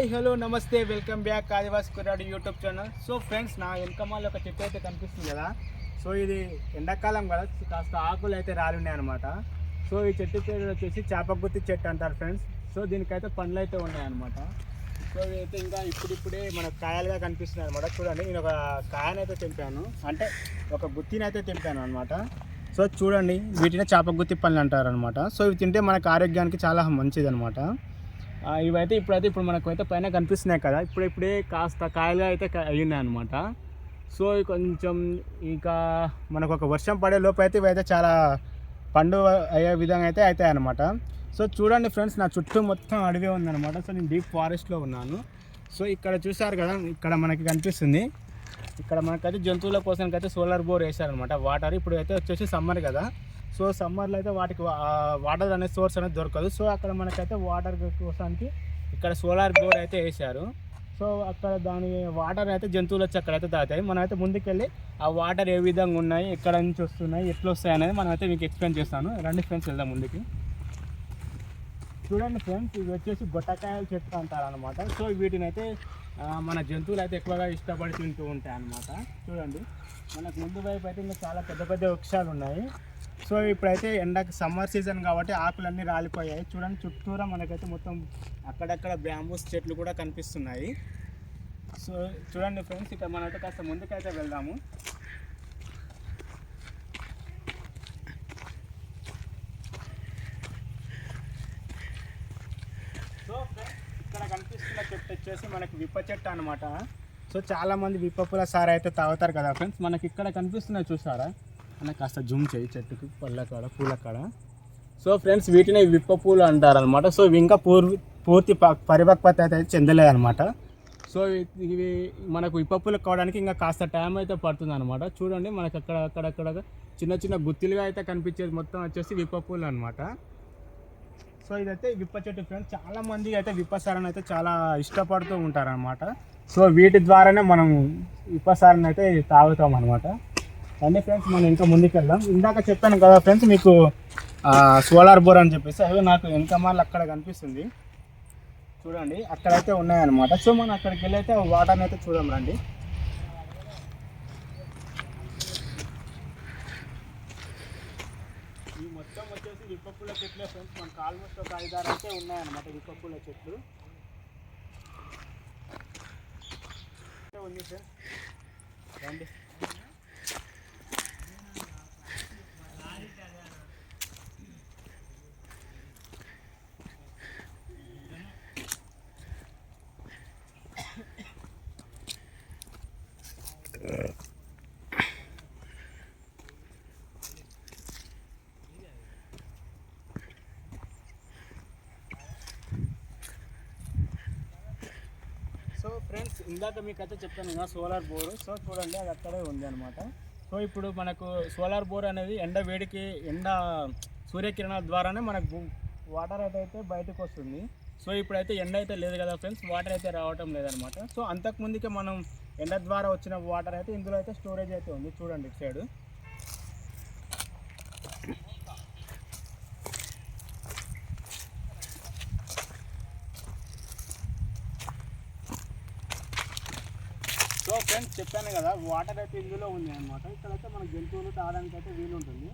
Hi hello namaste welcome back Adivasi Kurradu YouTube channel. So friends నా వెనకమాల ఒక చెట్టు అయితే కనిపిస్తుంది కదా. సో ఇది ఎండాకాలం కదా కాస్త ఆకులు అయితే రాలున్నాయి అనమాట సో ఈ చెట్టు పేరు వచ్చేసి చేపగుత్తి చెట్టు అంటారు ఫ్రెండ్స్. సో దీనికైతే పండ్లు అయితే ఉన్నాయన్నమాట సో ఇదైతే ఇంకా ఇప్పుడిప్పుడే మనకు కాయలుగా కనిపిస్తున్నాయి అనమాట చూడండి నేను ఒక కాయనైతే తెంపాను. అంటే ఒక గుత్తిని అయితే తెంపాను అనమాట సో చూడండి వీటిని చేపగుత్తి పండ్లు అంటారు అనమాట సో ఇవి తింటే మనకు ఆరోగ్యానికి చాలా మంచిది అనమాట ఇవైతే ఇప్పుడైతే ఇప్పుడు మనకు అయితే పైన కనిపిస్తున్నాయి కదా. ఇప్పుడు ఇప్పుడే కాస్త కాయలుగా అయితే అయ్యున్నాయి అనమాట సో కొంచెం ఇంకా మనకు ఒక వర్షం పడే లోపు అయితే ఇవైతే చాలా పండు అయ్యే విధంగా అయితే అవుతాయి అనమాట సో చూడండి ఫ్రెండ్స్ నా చుట్టూ మొత్తం అడవి ఉందన్నమాట. సో నేను డీప్ ఫారెస్ట్లో ఉన్నాను. సో ఇక్కడ చూసారు కదా ఇక్కడ మనకి కనిపిస్తుంది. ఇక్కడ మనకైతే జంతువుల కోసం అయితే సోలార్ బోర్ వేశారనమాట వాటర్ ఇప్పుడు అయితే వచ్చేసి సమ్మర్ కదా. సో సమ్మర్లో అయితే వాటికి వాటర్ అనే సోర్స్ అనేది దొరకదు. సో అక్కడ మనకైతే వాటర్ కోసానికి ఇక్కడ సోలార్ బోర్ అయితే వేశారు. సో అక్కడ దాని వాటర్ అయితే జంతువులు వచ్చి అక్కడైతే తాగుతాయి. మనం అయితే ముందుకెళ్ళి ఆ వాటర్ ఏ విధంగా ఉన్నాయి ఎక్కడ నుంచి వస్తున్నాయి ఎట్లా వస్తాయి అనేది మనం అయితే మీకు ఎక్స్ప్లెయిన్ చేస్తాను. రండి ఫ్రెండ్స్ వెళ్దాం ముందుకి. చూడండి ఫ్రెండ్స్ ఇవి వచ్చేసి గొట్టకాయల చెట్లు అంటారు అనమాట సో వీటిని అయితే మన జంతువులు అయితే ఎక్కువగా ఇష్టపడి తింటూ ఉంటాయి అనమాట చూడండి మనకు ముందు వైపు అయితే ఇంకా చాలా పెద్ద పెద్ద వృక్షాలు ఉన్నాయి. సో ఇప్పుడైతే ఎండకి సమ్మర్ సీజన్ కాబట్టి ఆకులన్నీ రాలిపోయాయి. చూడండి చుట్టూరా మనకైతే మొత్తం అక్కడక్కడ బ్యాంబూస్ చెట్లు కూడా కనిపిస్తున్నాయి. సో చూడండి ఫ్రెండ్స్ ఇక్కడ మనమైతే కాస్త ముందుకైతే వెళ్దాము. సో ఇక్కడ కనిపిస్తున్న చెట్టు వచ్చేసి మనకి విప్ప చెట్టు అనమాట సో చాలా మంది విప్ప పూల అయితే తాగుతారు కదా ఫ్రెండ్స్ మనకి ఇక్కడ కనిపిస్తున్నాయి చూసారా? మనకి కాస్త జూమ్ చేయి చెట్టుకి పళ్ళ కాడ పూల కాడ సో ఫ్రెండ్స్ వీటిని విప్ప పూలు అంటారు అనమాట సో ఇవి ఇంకా పూర్తి పూర్తి ప- పరిపక్వత అయితే చెందలేదు అనమాట సో ఇవి మనకు విప్ప పూలు కావడానికి ఇంకా కాస్త టైం అయితే పడుతుంది అనమాట చూడండి మనకి అక్కడ అక్కడక్కడ చిన్న చిన్న గుత్తిలుగా అయితే కనిపించేది మొత్తం వచ్చేసి విప్ప పూలు అనమాట సో ఇదైతే విప్ప చెట్టు ఫ్రెండ్స్. చాలామంది అయితే విప్ప అయితే చాలా ఇష్టపడుతూ ఉంటారనమాట సో వీటి ద్వారానే మనం విప్ప అయితే తాగుతాం అనమాట అండి ఫ్రెండ్స్ మనం ఇంకా ముందుకు వెళ్దాం ఇందాక చెప్పాను కదా ఫ్రెండ్స్ మీకు సోలార్ బోర్ అని చెప్పేసి అవి నాకు వెనక మళ్ళీ అక్కడ కనిపిస్తుంది. చూడండి అక్కడైతే ఉన్నాయన్నమాట. సో మనం అక్కడికి వెళ్ళి అయితే వాటర్ని అయితే చూద్దాం రండి. ఈ మొత్తం వచ్చేసి రిపప్పుల చెట్లే ఫ్రెండ్స్ మనకు ఆల్మోస్ట్ ఒక ఐదారు అయితే ఉన్నాయన్నమాట రిపప్పుల చెట్లు. ఉంది ఫ్రెండ్స్ రండి సో ఫ్రెండ్స్ ఇందాక మీకు అయితే చెప్తాను కదా సోలార్ బోర్. సో చూడండి అది అక్కడే ఉంది అనమాట సో ఇప్పుడు మనకు సోలార్ బోర్ అనేది ఎండ వేడికి ఎండ సూర్యకిరణాల ద్వారానే మనకు వాటర్ అయితే బయటకు వస్తుంది. సో ఇప్పుడైతే ఎండ అయితే లేదు కదా ఫ్రెండ్స్ వాటర్ అయితే రావటం లేదనమాట సో అంతకుముందుకే మనం ఎండ ద్వారా వచ్చిన వాటర్ అయితే ఇందులో అయితే స్టోరేజ్ అయితే ఉంది చూడండి ఇటు సైడ్. ఫ్రెండ్స్ చెప్పాను కదా వాటర్ అయితే ఇందులో ఉంది అనమాట ఇక్కడైతే మన జంతువులు తాగడానికి అయితే వీలు ఉంటుంది.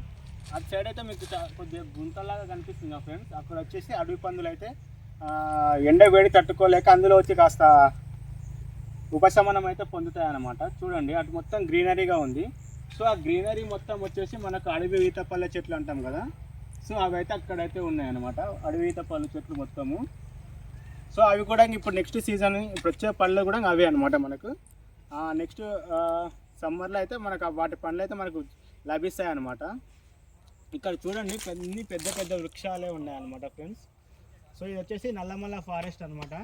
అటు సైడ్ అయితే మీకు కొద్దిగా గుంతలాగా కనిపిస్తుంది ఆ ఫ్రెండ్స్. అక్కడ వచ్చేసి అడవి పందులు అయితే ఎండ వేడి తట్టుకోలేక అందులో వచ్చి కాస్త ఉపశమనం అయితే పొందుతాయి అన్నమాట చూడండి అటు మొత్తం గ్రీనరీగా ఉంది. సో ఆ గ్రీనరీ మొత్తం వచ్చేసి మనకు అడవి ఈత పళ్ళ చెట్లు అంటాం కదా. సో అవి అయితే అక్కడైతే ఉన్నాయన్నమాట. అడవి ఈత పళ్ళ చెట్లు మొత్తము. సో అవి కూడా ఇప్పుడు నెక్స్ట్ సీజన్ ఇప్పుడు వచ్చే పళ్ళు కూడా అవే అనమాట మనకు. నెక్స్ట్ సమ్మర్లో అయితే మనకు వాటి పండ్లు అయితే మనకు లభిస్తాయి అన్నమాట ఇక్కడ చూడండి అన్ని పెద్ద పెద్ద వృక్షాలే ఉన్నాయన్నమాట ఫ్రెండ్స్ సో ఇది వచ్చేసి నల్లమల్ల ఫారెస్ట్ అనమాట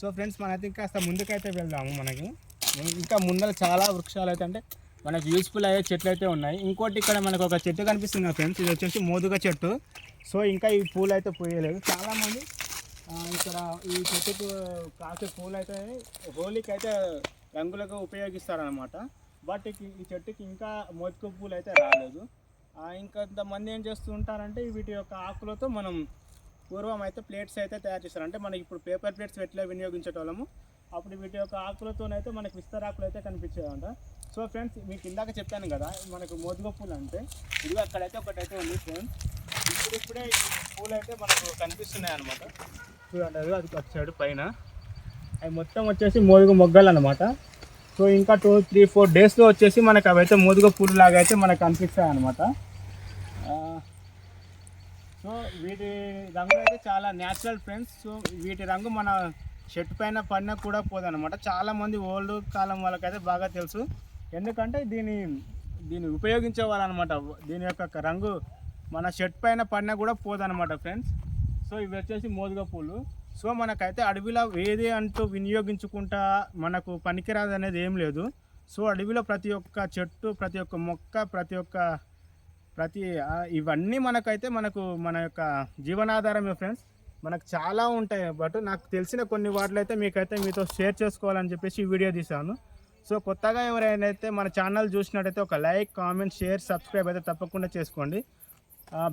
సో ఫ్రెండ్స్ మనైతే ఇంకా కాస్త ముందుకైతే వెళ్దాము మనకి. ఇంకా ముందర చాలా వృక్షాలు అయితే అంటే మనకు యూస్ఫుల్ అయ్యే చెట్లు అయితే ఉన్నాయి. ఇంకోటి ఇక్కడ మనకు ఒక చెట్టు కనిపిస్తుంది ఫ్రెండ్స్ ఇది వచ్చేసి మోదుగ చెట్టు. సో ఇంకా ఈ పూలు అయితే పూయలేదు. చాలామంది ఇక్కడ ఈ చెట్టుకు కాసే పూలు అయితే హోలీకి అయితే రంగులకు ఉపయోగిస్తారనమాట బట్ ఈ- చెట్టుకి ఇంకా మోతుకు పూలు అయితే రాలేదు ఇంకొంతమంది ఏం చేస్తూ ఉంటారంటే వీటి యొక్క ఆకులతో మనం పూర్వం అయితే ప్లేట్స్ అయితే తయారు చేస్తారు. అంటే మనకి ఇప్పుడు పేపర్ ప్లేట్స్ ఎట్లా వినియోగించేటోళ్ళము అప్పుడు వీటి యొక్క ఆకులతోనైతే మనకి విస్తరాకులు అయితే కనిపించేదంట సో ఫ్రెండ్స్ మీకు ఇందాక చెప్పాను కదా మనకు మోదుగ పూలు అంటే ఇది అక్కడైతే ఒకటైతే ఉంది ఫ్రెండ్స్. ఇప్పుడు ఇప్పుడే ఈ పూలు అయితే మనకు కనిపిస్తున్నాయి అనమాట చూడండి అది అది వచ్చాడు పైన. అవి మొత్తం వచ్చేసి మోదుగ మొగ్గలు అనమాట సో ఇంకా టూ త్రీ ఫోర్ డేస్లో వచ్చేసి మనకు అవైతే మోదుగ పూలు లాగా అయితే మనకు కనిపిస్తాయి అనమాట సో వీటి రంగు అయితే చాలా న్యాచురల్ ఫ్రెండ్స్ సో వీటి రంగు మన షర్ట్ పైన పడినా కూడా పోదనమాట చాలామంది ఓల్డ్ కాలం వాళ్ళకైతే బాగా తెలుసు. ఎందుకంటే దీని దీన్ని ఉపయోగించే వాళ్ళనమాట దీని యొక్క రంగు మన షర్ట్ పైన పడినా కూడా పోదనమాట ఫ్రెండ్స్ సో ఇవి వచ్చేసి మోదుగా పూలు. సో మనకైతే అడవిలో ఏది అంటూ వినియోగించుకుంటా మనకు పనికిరాదు అనేది ఏం లేదు. సో అడవిలో ప్రతి ఒక్క చెట్టు ప్రతి ఒక్క మొక్క ప్రతి ఒక్క ప్రతి ఇవన్నీ మనకైతే మనకు మన యొక్క జీవనాధారమే ఫ్రెండ్స్. మనకు చాలా ఉంటాయి. బట్ నాకు తెలిసిన కొన్ని వాటిలో అయితే మీకైతే మీతో షేర్ చేసుకోవాలని చెప్పేసి వీడియో తీశాను. సో కొత్తగా ఎవరైనా అయితే మన ఛానల్ చూసినట్టయితే ఒక లైక్ కామెంట్ షేర్ సబ్స్క్రైబ్ అయితే తప్పకుండా చేసుకోండి.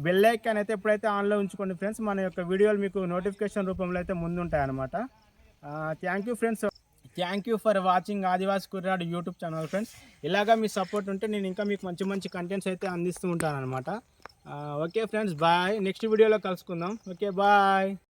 బెల్ ఐకాన్ అయితే ఎప్పుడైతే ఆన్లో ఉంచుకోండి ఫ్రెండ్స్ మన యొక్క వీడియోలు మీకు నోటిఫికేషన్ రూపంలో అయితే ముందుంటాయన్నమాట. Thank you friends thank you for watching Adivasi Kurradu YouTube channel friends ఇలాగా మీ సపోర్ట్ ఉంటే నేను ఇంకా మీకు మంచి మంచి కంటెంట్స్ అయితే అందిస్తూ ఉంటాను అనమాట ఓకే ఫ్రెండ్స్ బాయ్ నెక్స్ట్ వీడియోలో కలుసుకుందాం. Okay bye